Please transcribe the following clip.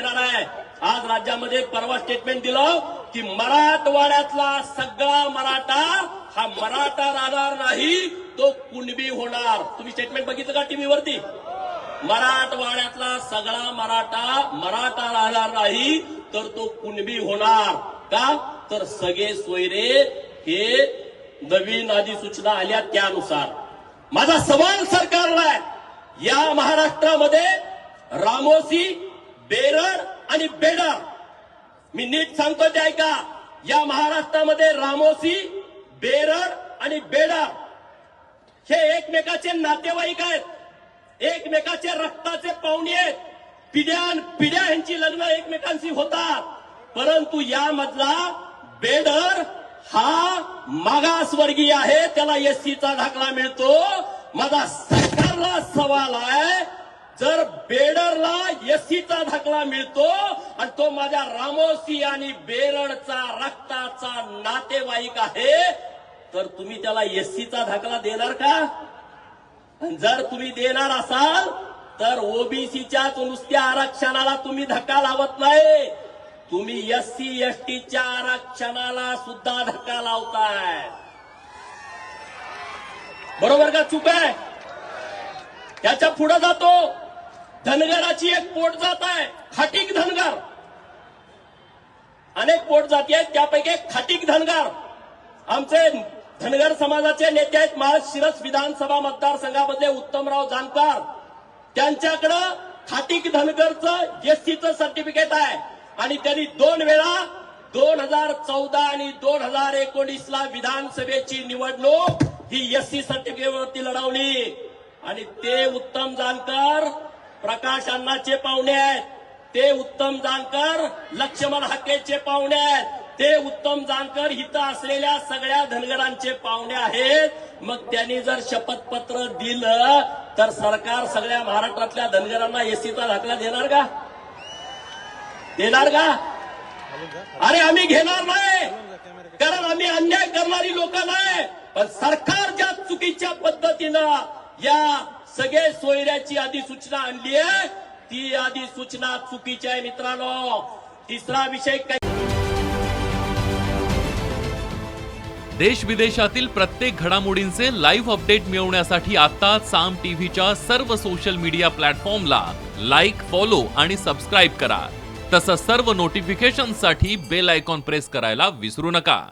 देणार आहे. आज राज्यामध्ये परवा स्टेटमेंट दिलं की मराठवाड्यातला सगळा मराठा हा मराठा राहणार नाही तो कुणबी होणार. तुम्ही स्टेटमेंट बघितलं का टीव्हीवरती? मराठवाड्यातला सगळा मराठा मराठा राहणार नाही तर तो कुणबी होणार. का? तर सगळे सोयरे हे नवीन अधिसूचना आल्या त्यानुसार. माझा सवाल सरकारला आहे. या महाराष्ट्रामध्ये रामोसी बेरड आणि बेडर मी नीट सांगतो ते ऐका. या महाराष्ट्रामध्ये रामोसी बेरड आणि बेडर हे एकमेकाचे नातेवाईक आहेत. एकमेकाचे रक्ताचे पाहुणे आहेत. पिढ्यान पिढ्या ह्यांची लग्न एकमेकांशी होतात. परंतु यामधला बेडर हा मागासवर्गीय आहे. त्याला एससीचा दाखला मिळतो. माझा सरकारला सवाल आहे जर बेडर एससीचा दाखला मिळतो आणि तो माझ्या रामोसी आणि बेरडचा रक्ताचा नातेवाईक आहे. तर तुम्ही त्याला एससीचा धकला देणार का? जर तुम्ही देणार असाल तर ओबीसीच्या नुसत्या आरक्षणाला तुम्ही धक्का लावत नाही. तुम्ही एससी एसटीच्या आरक्षणाला सुद्धा धक्का लावताय. बरोबर का चूक आहे? त्याच्या पुढे जातो. धनगराची एक पोट जात आहे खाटीक धनगर. अनेक पोट जाती आहेत त्यापैकी एक खाटीक धनगर. आमचे धनगर समाजाचे नेते आहेत माळशिरस विधानसभा मतदारसंघामधले उत्तमराव जानकर. त्यांच्याकडं खाटीक धनगरचं एसटीचं सर्टिफिकेट आहे. आणि त्यांनी दोन वेळा दोन हजार चौदा आणि दोन हजार एकोणीसला विधानसभेची निवडणूक ही एससी सर्टिफिकेटवरती लढवली. आणि ते उत्तम जानकर प्रकाश अण्णाचे पाहुणे आहेत ते उत्तम जानकर लक्ष्मण हाकेचे पाहुणे आहेत. ते उत्तम जानकर इथं असलेल्या सगळ्या धनगरांचे पाहुणे आहेत. मग त्यांनी जर शपथपत्र दिलं तर सरकार सगळ्या महाराष्ट्रातल्या धनगरांना एसीचा दाखला देणार का? देणार का? अरे आम्ही घेणार नाही. कारण आम्ही अन्याय करणारी लोक नाही. पण सरकार ज्या चुकीच्या पद्धतीनं या सगळे सोयऱ्याची अधिसूचना आणली आहे. ती अधिसूचना चुकीची आहे मित्रांनो. तिसरा विषय काय? देश विदेशातील प्रत्येक घडामोडींचे लाईव्ह अपडेट मिळवण्यासाठी आता साम टीव्हीच्या सर्व सोशल मीडिया प्लॅटफॉर्मला लाईक फॉलो आणि सबस्क्राईब करा. तसंच सर्व नोटिफिकेशनसाठी बेल आयकॉन प्रेस करायला विसरू नका.